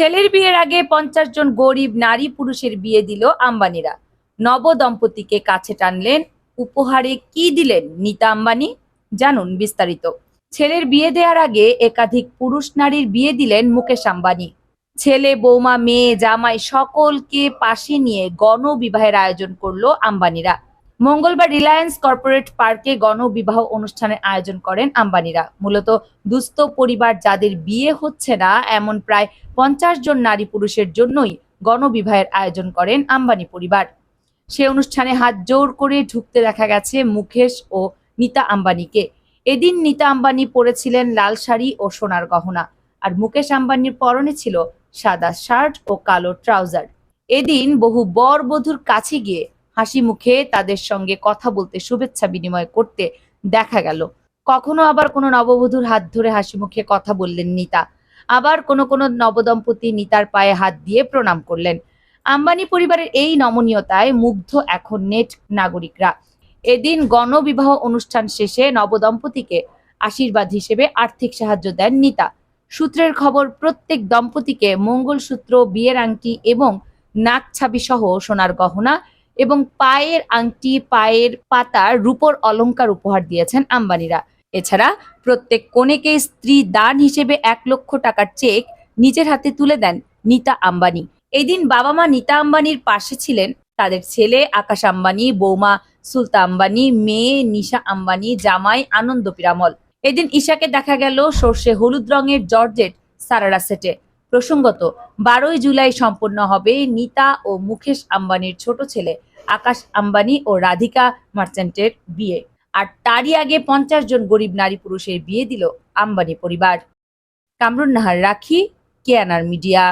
ছেলের বিয়ের আগে পঞ্চাশ জন গরিব নারী পুরুষের বিয়ে দিল আম্বানিরা। নব দম্পতিকে কাছে টানলেন, উপহারে কি দিলেন নিতা আম্বানি? জানুন বিস্তারিত। ছেলের বিয়ে দেওয়ার আগে একাধিক পুরুষ নারীর বিয়ে দিলেন মুকেশ আম্বানি। ছেলে, বৌমা, মেয়ে, জামাই সকলকে পাশে নিয়ে গণবিবাহের আয়োজন করল আম্বানিরা। মঙ্গলবার রিলায়েন্স কর্পোরেট পার্কে গণবিবাহ অনুষ্ঠানের আয়োজন করেন আম্বানিরা। মূলত দুস্থ পরিবার যাদের বিয়ে হচ্ছে না, এমন প্রায় পঞ্চাশ জন নারী পুরুষের জন্যই গণবিবাহের আয়োজন করেন আম্বানি পরিবার। সে অনুষ্ঠানে হাত জোর করে ঢুকতে দেখা গেছে মুকেশ ও নিতা আম্বানিকে। এদিন নিতা আম্বানি পরেছিলেন লাল শাড়ি ও সোনার গহনা আর মুকেশ আম্বানির পরনে ছিল সাদা শার্ট ও কালো ট্রাউজার। এদিন বহু বর বধূর কাছে গিয়ে হাসি মুখে তাদের সঙ্গে কথা বলতে, শুভেচ্ছা বিনিময় করতে দেখা গেল। কখনো আবার কোনো নববধূর হাত ধরে হাসি মুখে কথা বললেন নিতা। আবার কোনো কোনো নবদম্পতি নিতার পায়ে হাত দিয়ে প্রণাম করলেন। আম্বানি পরিবারের এই নমনীয়তায় মুগ্ধ এখন নেট নাগরিকরা। এদিন গণবিবাহ অনুষ্ঠান শেষে নবদম্পতিকে আশীর্বাদ হিসেবে আর্থিক সাহায্য দেন নিতা। সূত্রের খবর, প্রত্যেক দম্পতিকে মঙ্গলসূত্র, বিয়ের আংটি এবং নাক ছাবি সহ সোনার গহনা এবং পায়ের আংটি, পায়ের পাতার রূপর অলংকার উপহার দিয়েছেন আম্বানিরা। এছাড়া প্রত্যেক কনেকে স্ত্রী দান হিসেবে এক লক্ষ টাকার চেক নিজের হাতে তুলে দেন নিতা আম্বানি। এদিন বাবা মা নিতা আম্বানির পাশে ছিলেন। তাদের ছেলে আকাশ আম্বানি, বৌমা সুলতা আম্বানি, মেয়ে নিশা আম্বানি, জামাই আনন্দ পিরামল। এদিন ঈশাকে দেখা গেল সর্ষে হলুদ রঙের জর্জেট সারারা সেটে। প্রসঙ্গত, বারোই জুলাই সম্পন্ন হবে নিতা ও মুকেশ আম্বানির ছোট ছেলে আকাশ আম্বানি ও রাধিকা মার্চেন্টের বিয়ে। আর তারই আগে পঞ্চাশ জন গরিব নারী পুরুষের বিয়ে দিল আম্বানি পরিবার। কামরুন নাহার রাখি, কেয়ানার মিডিয়া।